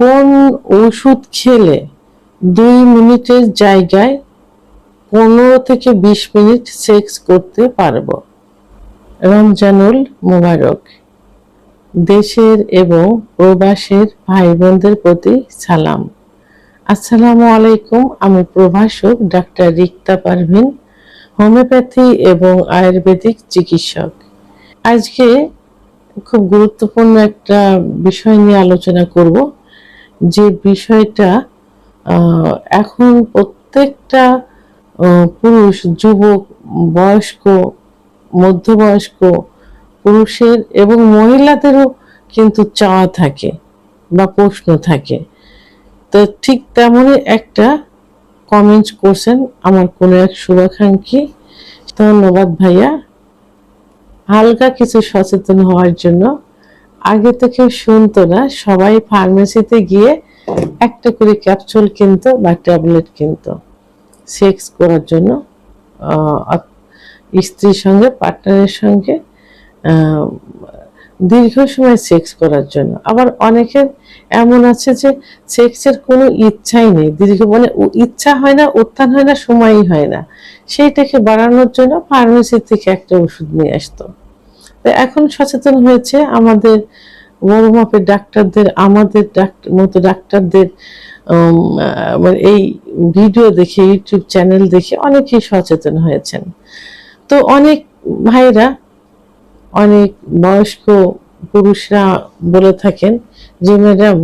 কোন ওষুধ খেলে দুই মিনিটের জায়গায় পনেরো থেকে বিশ মিনিট সেক্স করতে পারব? রমজানুল মোবারক। দেশের এবং প্রবাসের ভাই বোনদের প্রতি সালাম। আসসালামু আলাইকুম, আমি প্রভাষক ডাক্তার রিক্তা পারভিন, হোমিওপ্যাথি এবং আয়ুর্বেদিক চিকিৎসক। আজকে খুব গুরুত্বপূর্ণ একটা বিষয় নিয়ে আলোচনা করব। যে বিষয়টা এখন প্রত্যেকটা পুরুষ, যুবক, বয়স্ক, মধ্যবয়স্ক পুরুষের এবং মহিলাদেরও কিন্তু চাওয়া থাকে বা প্রশ্ন থাকে। তো ঠিক তেমনই একটা কমেন্টস করছেন আমার কোনো এক শুভাকাঙ্ক্ষী। ধন্যবাদ ভাইয়া। হালকা কিছু সচেতন হওয়ার জন্য আগে তো কেউ শুনতো না, সবাই ফার্মেসিতে গিয়ে একটা করে ক্যাপসুল কিনতো বা ট্যাবলেট কিনতো। সেক্স করার জন্য স্ত্রীর সঙ্গে পার্টনারের সঙ্গে দীর্ঘ সময় সেক্স করার জন্য। আবার অনেকের এমন আছে যে সেক্সের কোনো ইচ্ছাই নেই। দীর্ঘ মানে ইচ্ছা হয় না, উত্থান হয় না, সময়ই হয় না। সেইটাকে বাড়ানোর জন্য ফার্মেসি থেকে একটা ওষুধ নিয়ে আসতো। এখন সচেতন হয়েছে আমাদের বড় মাপের ডাক্তারদের, আমাদের ডাক্তার মতো ডাক্তারদের মানে এই ভিডিও দেখে, ইউটিউব চ্যানেল দেখে অনেকেই সচেতন হয়েছেন। তো অনেক ভাইরা অনেক বয়স্ক পুরুষরা বলে থাকেন যে, ম্যাডাম,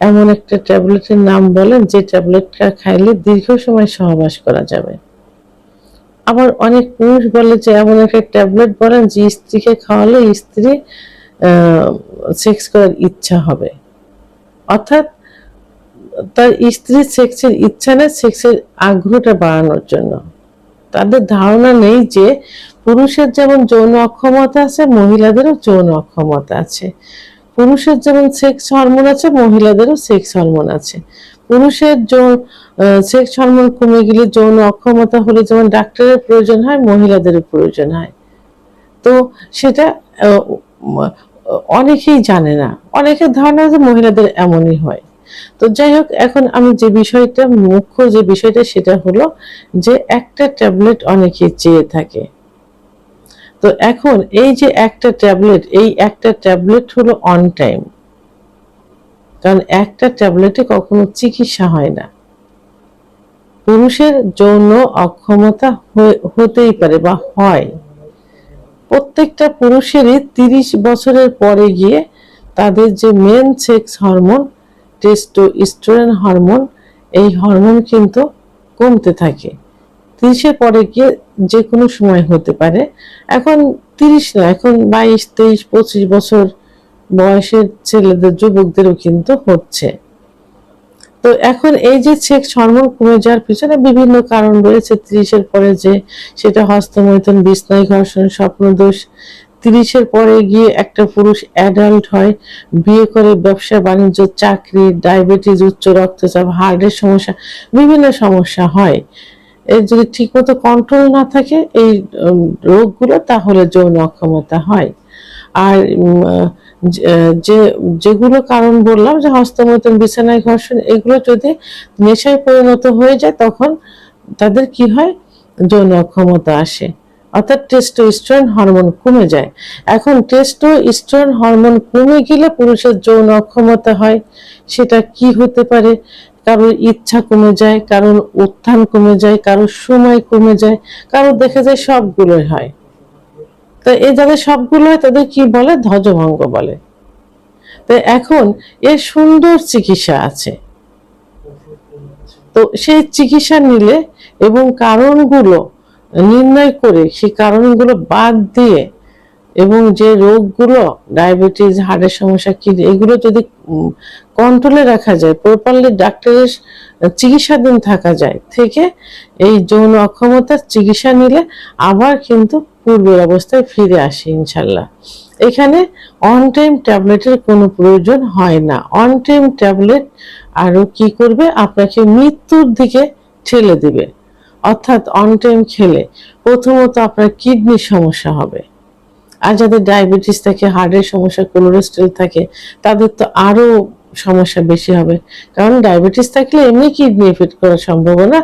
এমন একটা ট্যাবলেটের নাম বলেন যে, ট্যাবলেটটা খাইলে দীর্ঘ সময় সহবাস করা যাবে। আবার অনেক পুরুষ বলে যে এমন একটা ট্যাবলেট বলেন যে স্ত্রীকে খাওয়ালে স্ত্রী সেক্স করার ইচ্ছা হবে। অর্থাৎ তার স্ত্রীর সেক্সের ইচ্ছা নেই সেক্সের আগ্রহটা বাড়ানোর জন্য। তাদের ধারণা নেই যে পুরুষের যেমন যৌন অক্ষমতা আছে, মহিলাদেরও যৌন অক্ষমতা আছে। পুরুষের যেমন সেক্স হরমোন আছে, মহিলাদেরও সেক্স হরমোন আছে। পুরুষের যৌন সেক্স হরমোন কমে গেলে যৌন অক্ষমতা হলে যেমন ডাক্তারের প্রয়োজন হয়, মহিলাদেরও প্রয়োজন হয়। তো সেটা অনেকেই জানে না। অনেকের ধারণা যে মহিলাদের এমনই হয়। তো যাই হোক, এখন আমি যে বিষয়টা, মুখ্য যে বিষয়টা, সেটা হলো যে একটা ট্যাবলেট অনেকেই চেয়ে থাকে। তো এখন এই যে একটা ট্যাবলেট, এই একটা ট্যাবলেট হলো অন টাইম কারণ একটা ট্যাবলেটে কখনো চিকিৎসা হয় না। পুরুষের যৌন অক্ষমতা হতেই পারে বা হয়। প্রত্যেকটা পুরুষেরই তিরিশ বছরের পরে গিয়ে তাদের যে main sex hormone testosterone hormone এই হরমোন কিন্তু কমতে থাকে। তিরিশের পরে গিয়ে যে কোনো সময় হতে পারে। এখন তিরিশ না, এখন বাইশ, তেইশ, পঁচিশ বছর বয়সের ছেলেদের, যুবকদেরও কিন্তু হচ্ছে। তো এখন এই যে সেক্স হরমোন কমে যাওয়ার পিছনে বিভিন্ন কারণ রয়েছে। তিরিশের পরে যে সেটা হস্তমৈথুন বিস্নায় ঘর্ষণ, স্বপ্নদোষ। তিরিশের পরে গিয়ে একটা পুরুষ অ্যাডাল্ট হয়, বিয়ে করে ব্যবসা, বাণিজ্য, চাকরি, ডায়াবেটিস, উচ্চ রক্তচাপ, হার্টের সমস্যা, বিভিন্ন সমস্যা হয়। এর যদি ঠিকমতো কন্ট্রোল না থাকে, এই রোগগুলো তাহলে যৌন অক্ষমতা হয়। আর যে- যেগুলো কারণ বললাম যে হস্তমৈথুন, বিছানায় ঘর্ষণ, এগুলো যদি নেশায় পরিণত হয়ে যায়, তখন তাদের কি হয়? যৌন অক্ষমতা আসে। অর্থাৎ টেস্টোস্টেরন হরমোন কমে যায়। এখন টেস্টোস্টেরন হরমোন কমে গেলে পুরুষের যৌন অক্ষমতা হয়। সেটা কি হতে পারে? কারোর ইচ্ছা কমে যায়, কারোর উত্থান কমে যায়, কারোর সময় কমে যায়, কারোর দেখা যায় সবগুলোই হয়। তো এই যাদের সবগুলো হয়, তাদের কি বলে? ধ্বজভঙ্গ বলে। তো এখন এর সুন্দর চিকিৎসা আছে। তো সেই চিকিৎসা নিলে এবং কারণগুলো নির্ণয় করে সেই কারণগুলো বাদ দিয়ে এবং যে রোগগুলো ডায়াবেটিস হার্টের সমস্যা, কিডনি, এগুলো যদি কন্ট্রোলে রাখা যায় প্রপারলি ডাক্তারের চিকিৎসাধীন থাকা যায়, থেকে এই যৌন অক্ষমতার চিকিৎসা নিলে আবার কিন্তু পূর্বের অবস্থায় ফিরে আসে ইনশাল্লাহ এখানে অন টাইম ট্যাবলেটের কোনো প্রয়োজন হয় না। অন টাইম ট্যাবলেট আরও কি করবে? আপনাকে মৃত্যুর দিকে ঠেলে দিবে। অর্থাৎ অন টাইম খেলে প্রথমত আপনার কিডনির সমস্যা হবে। আর যাদের ডায়াবেটিস থাকে, হার্টের সমস্যা, কোলেস্ট্রল থাকে, তাদের তো আরও সমস্যা বেশি হবে। কারণ ডায়াবেটিস থাকলে এমনি কিডনি এফেক্ট করার সম্ভাবনা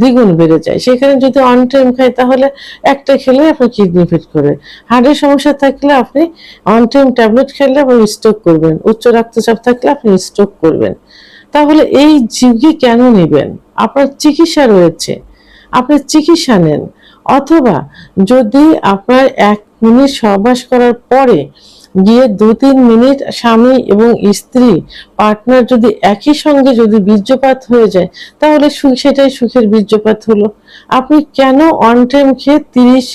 দ্বিগুণ বেড়ে যায়। সেখানে যদি অন টাইম খাই তাহলে একটা খেলে আপনার কিডনি এফেক্ট করবে হার্টের সমস্যা থাকলে আপনি অন টাইম ট্যাবলেট খেলে আপনি স্ট্রোক করবেন। উচ্চ রক্তচাপ থাকলে আপনি স্ট্রোক করবেন। তাহলে এই ঝুঁকি কেন নেবেন? আপনার চিকিৎসা রয়েছে। আপনি চিকিৎসা নেন। অথবা যদি আপনার এক মিনিট সহবাস করার পরে গিয়ে দু তিন মিনিট স্বামী এবং স্ত্রী পার্টনার যদি একই সঙ্গে যদি বীর্যপাত হয়ে যায়, তাহলে সেটাই সুখের বীর্যপাত হলো। আপনি কেন অন টাইম খেয়ে তিরিশ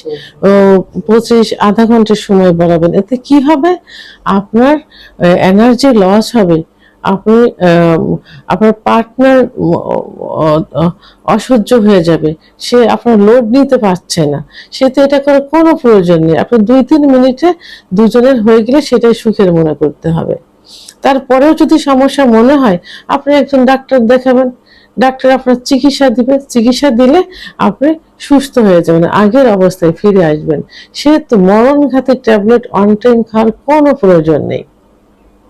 পঁচিশ, আধা ঘণ্টার সময় বাড়াবেন? এতে কি হবে? আপনার এনার্জি লস হবে। আপনি আপনার পার্টনার অসহ্য হয়ে যাবে। সে আপনার লোড নিতে পারছে না। সে তো এটা করার কোনো প্রয়োজন নেই। আপনার দুই, তিন মিনিটে দুজনের হয়ে গেলে সেটাই সুখের মনে করতে হবে। তারপরেও যদি সমস্যা মনে হয়, আপনি একজন ডাক্তার দেখাবেন। ডাক্তার আপনার চিকিৎসা দিবে। চিকিৎসা দিলে আপনি সুস্থ হয়ে যাবেন, আগের অবস্থায় ফিরে আসবেন। সেহেতু মরণঘাতী ট্যাবলেট অন টাইম খাওয়ার কোনো প্রয়োজন নেই।